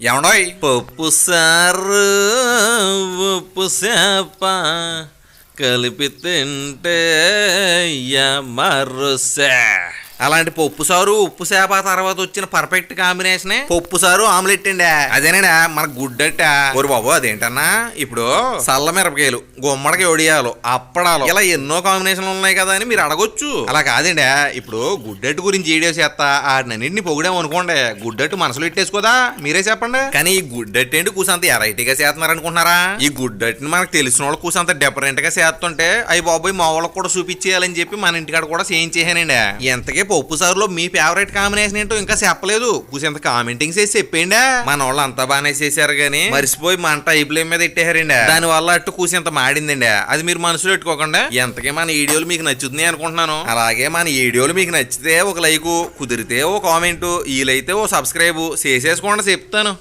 ఏమండోయ్ పప్పు సారు ఉప్పు చేప కలిపి తింటే మరుసే. అలాంటి పప్పు సారు ఉప్పు చేప తర్వాత వచ్చిన పర్ఫెక్ట్ కాంబినేషనే పప్పు సారు ఆమ్లెట్ అండి. అదేనండి మన గుడ్డట. ఓరి బాబు అదేంటన్నా? ఇప్పుడు సల్ల మిరపకాయలు గుమ్మడికి ఒడియాలు అప్పడాలు ఇలా ఎన్నో కాంబినేషన్లు ఉన్నాయి కదా అని మీరు అడగొచ్చు. అలా కాదండి ఇప్పుడు గుడ్డట్టు గురించి వీడియో చేస్తా ఆడినన్నింటిని పొగిడాం అనుకోండి గుడ్డట్టు మనసులో ఇట్టేసుకోదా మీరే చెప్పండి. కానీ ఈ గుడ్డట్టు ఏంటి కూసంత ఎరైటీగా చేస్తున్నారు అనుకుంటున్నారా? ఈ గుడ్డట్టుని మనకు తెలిసిన వాళ్ళు కూసంత డిఫరెంట్గా చేస్తుంటే అవి బాబోయ్ మా వాళ్ళకి కూడా చూపించేయాలని చెప్పి మన ఇంటికాడ కూడా చేయించేసానండి ఎంతకీ పప్పు సారులో మీ ఫేవరెట్ కాంబినేషన్ ఏంటో ఇంకా చెప్పలేదు. కూసంత కామెంటింగ్ చేసి చెప్పండి మన వాళ్ళు అంతా బాగానే చేశారు కానీ మర్చిపోయి మంట ఐపులేం మీద ఇట్టేశారండి. దాని వల్ల అట్టు కూసింత మాడిందండి? అది మీరు మనసులో పెట్టుకోకుండా ఎంతకీ మన వీడియోలు మీకు నచ్చుతున్నాయి అనుకుంటున్నాను. అలాగే మన వీడియోలు మీకు నచ్చితే ఒక లైకు కుదిరితే ఓ కామెంట్ వీలైతే ఓ సబ్స్క్రైబ్ చేసేసుకోండి చెప్తాను.